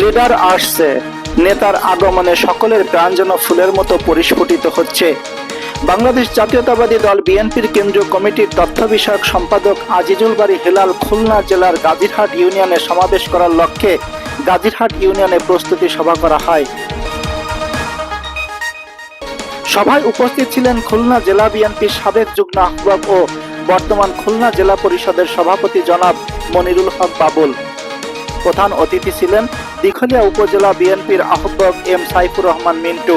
Leader আসছে। নেতার আগমনে সকলের প্রাণ যেন ফুলের মতো পরিস্ফুটিত হচ্ছে। বাংলাদেশ জাতীয়তাবাদী দল বিএনপির কেন্দ্রীয় কমিটির তথ্য বিষয়ক সম্পাদক আজিজুল বাড়ি হেলাল খুলনা জেলার গাজীরহাট ইউনিয়নে সমাবেশ করার লক্ষ্যে গাজীরহাট ইউনিয়নে প্রস্তুতি সভা করা হয়। সভায় উপস্থিত ছিলেন খুলনা জেলা বিএনপির সাবেক যুগ্ম আহ্বায়ক ও বর্তমান খুলনা জেলা পরিষদের সভাপতি জনাব মনিরুল হক বাবুল। প্রধান অতিথি ছিলেন দিঘলিয়া উপজেলা বিএনপির আহ্বায়ক এম সাইফুর রহমান মিন্টু।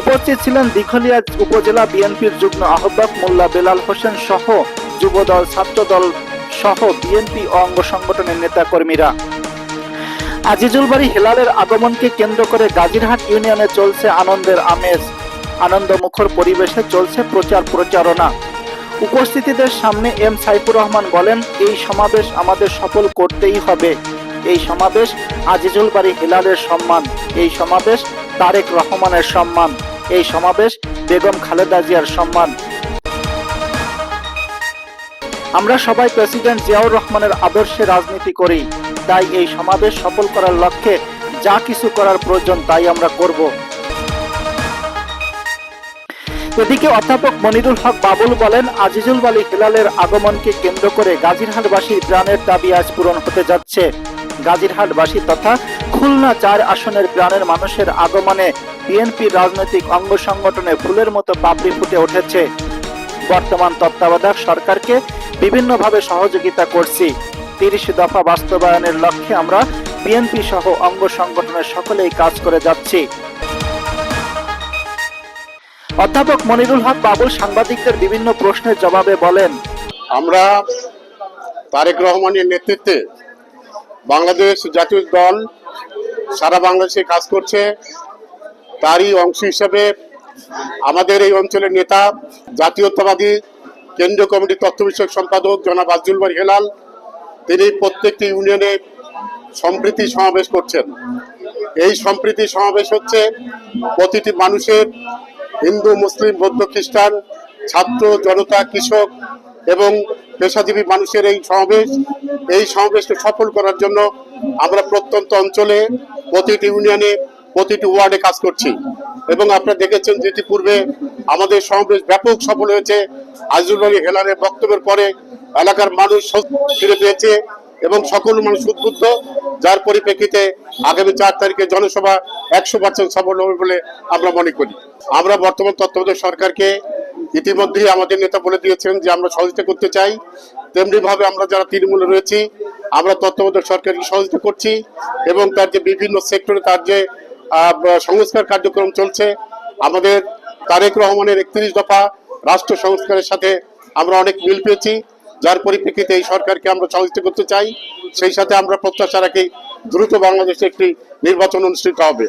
উপস্থিত ছিলেন দিঘলিয়া উপজেলা বিএনপির যুগ্ম আহ্বায়ক মোল্লা বেলাল হোসেন সহ যুবদল, ছাত্রদল সহ বিএনপি অঙ্গ সংগঠনের নেতাকর্মীরা। আজিজুল বাড়ি হেলালের আগমনকে কেন্দ্র করে গাজীরহাট ইউনিয়নে চলছে আনন্দের আমেজ। আনন্দমুখর পরিবেশে চলছে প্রচার প্রচারণা উপস্থিতিদের সামনে এম সাইফুর রহমান বলেন, এই সমাবেশ আমাদের সফল করতেই হবে। এই সমাবেশ আজিজুল বাড়ি হেলালের সম্মান, এই সমাবেশ তারেক রহমানের সম্মান, এই সমাবেশ বেগম খালেদা জিয়ার সম্মান। আমরা সবাই প্রেসিডেন্ট জিয়াউর রহমানের আদর্শে রাজনীতি করি। তাই এই সমাবেশ সফল করার লক্ষ্যে যা কিছু করার প্রয়োজন তাই আমরা করব। এদিকে অধ্যাপক মনিরুল হক বাবুল বলেন, আজিজুল বালি হিলালের আগমনকে কেন্দ্র করে গাজীরহাটবাসীর প্রাণের দাবি আজ পূরণ হতে যাচ্ছে। গাজীরহাটবাসী তথা খুলনা চার আসনের প্রাণের মানুষের আগমনে বিএনপির রাজনৈতিক অঙ্গ সংগঠনে ফুলের মতো পাপড়ি ফুটে উঠেছে। বর্তমান তত্ত্বাবধায়ক সরকারকে বিভিন্নভাবে সহযোগিতা করছি। তিরিশ দফা বাস্তবায়নের লক্ষ্যে আমরা বিএনপি সহ অঙ্গ সংগঠনের সকলেই কাজ করে যাচ্ছি। অধ্যাপক মনিরুল হক বাবুল সাংবাদিকদের বিভিন্ন প্রশ্নের জবাবে বলেন, আমরা তারেক রহমানের নেতৃত্বে বাংলাদেশ জাতীয় দল সারা বাংলাদেশে কাজ করছে। তারই অংশ হিসেবে আমাদের এই অঞ্চলের নেতা, জাতীয়তাবাদী কেন্দ্রীয় কমিটির তথ্য বিষয়ক সম্পাদক জনাব আজুল বাড়ি হেলাল, তিনি প্রত্যেকটি ইউনিয়নে সম্প্রীতি সমাবেশ করছেন। এই সম্প্রীতি সমাবেশ হচ্ছে প্রতিটি মানুষের হিন্দু, মুসলিম, বৌদ্ধ, খ্রিস্টান, ছাত্র, জনতা, কৃষক এবং পেশাজীবী মানুষের এই সমাবেশ, এই সমাবেশকে সফল করার জন্য আমরা প্রত্যন্ত অঞ্চলে প্রতিটি ইউনিয়নে, প্রতিটি ওয়ার্ডে কাজ করছি। এবং আপনারা দেখেছেন যে ইতিপূর্বে আমাদের সমাবেশ ব্যাপক সফল হয়েছে। আজিজুল আলী হেলানের বক্তব্যের পরে এলাকার মানুষ ফিরে পেয়েছে। এবং সকল মানুষ উদ্বুদ্ধ, যার পরিপ্রেক্ষিতে আগামী চার তারিখে জনসভা একশো পার্সেন্ট সফল হবে বলে আমরা মনে করি। আমরা বর্তমান তত্ত্বাবধায়ক সরকারকে ইতিমধ্যেই আমাদের নেতা বলে দিয়েছেন যে আমরা সহযোগিতা করতে চাই। তেমনি ভাবে আমরা যারা তৃণমূলে রয়েছি, আমরা তত্ত্বাবধায়ক সরকারকে সহযোগিতা করছি এবং তার যে বিভিন্ন সেক্টরে তার যে সংস্কার কার্যক্রম চলছে, আমাদের তারেক রহমানের একত্রিশ দফা রাষ্ট্র সংস্কারের সাথে আমরা অনেক মিল পেয়েছি। যার পরিপ্রেক্ষিতে এই সরকারকে আমরা সহযোগিতা করতে চাই সেই সাথে আমরা প্রত্যাশা রাখি দ্রুত বাংলাদেশে একটি নির্বাচন অনুষ্ঠিত হবে।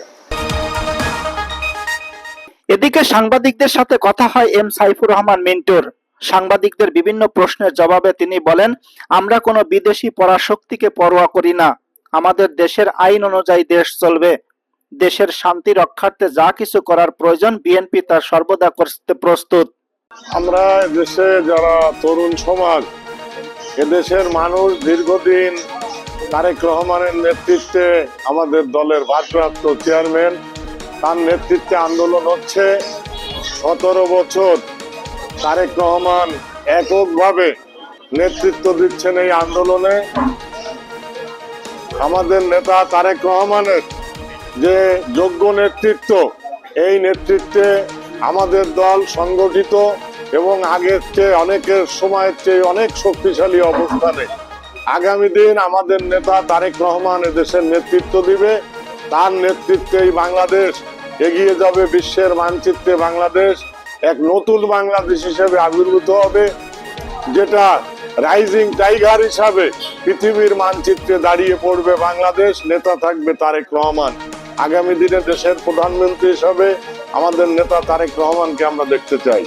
এদিকে সাংবাদিকদের সাথে কথা হয় এম সাইফুর রহমান মিন্টুর। সাংবাদিকদের বিভিন্ন প্রশ্নের জবাবে তিনি বলেন আমরা কোনো বিদেশি পরাশক্তিকে পরোয়া করি না। আমাদের দেশের আইন অনুযায়ী দেশ চলবে। দেশের শান্তি রক্ষার্থে যা কিছু করার প্রয়োজন বিএনপি তার সর্বদা করতে প্রস্তুত। আমরা দেশে যারা তরুণ সমাজ এদেশের মানুষ দীর্ঘদিন তারেক রহমানের নেতৃত্বে আমাদের দলের ভারপ্রাপ্ত চেয়ারম্যান, তার নেতৃত্বে আন্দোলন হচ্ছে। সতেরো বছর তারেক রহমান এককভাবে নেতৃত্ব দিচ্ছেন এই আন্দোলনে। আমাদের নেতা তারেক রহমানের যে যোগ্য নেতৃত্ব, এই নেতৃত্বে আমাদের দল সংগঠিত। এবং আগের চেয়ে অনেকের সময়ের চেয়ে অনেক শক্তিশালী অবস্থানে আগামী দিন আমাদের নেতা তারেক রহমান এদেশের নেতৃত্ব দিবে। তার নেতৃত্বেই বাংলাদেশ এগিয়ে যাবে, বিশ্বের মানচিত্রে বাংলাদেশ এক নতুন বাংলাদেশ হিসেবে আবির্ভূত হবে, যেটা রাইজিং টাইগার হিসাবে পৃথিবীর মানচিত্রে দাঁড়িয়ে পড়বে বাংলাদেশ। নেতা থাকবে তারেক রহমান। আগামী দিনে দেশের প্রধানমন্ত্রী হিসাবে আমাদের নেতা তারেক রহমানকে আমরা দেখতে চাই।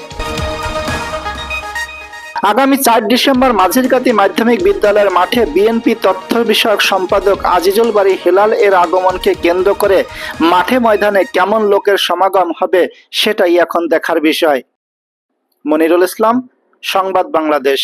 আগামী চার ডিসেম্বর মাঝিরকাতি মাধ্যমিক বিদ্যালয়ের মাঠে বিএনপি তথ্য বিষয়ক সম্পাদক আজিজুল বাড়ি হেলাল এর আগমনকে কেন্দ্র করে মাঠে ময়দানে কেমন লোকের সমাগম হবে সেটাই এখন দেখার বিষয়। মনিরুল ইসলাম, সংবাদ বাংলাদেশ।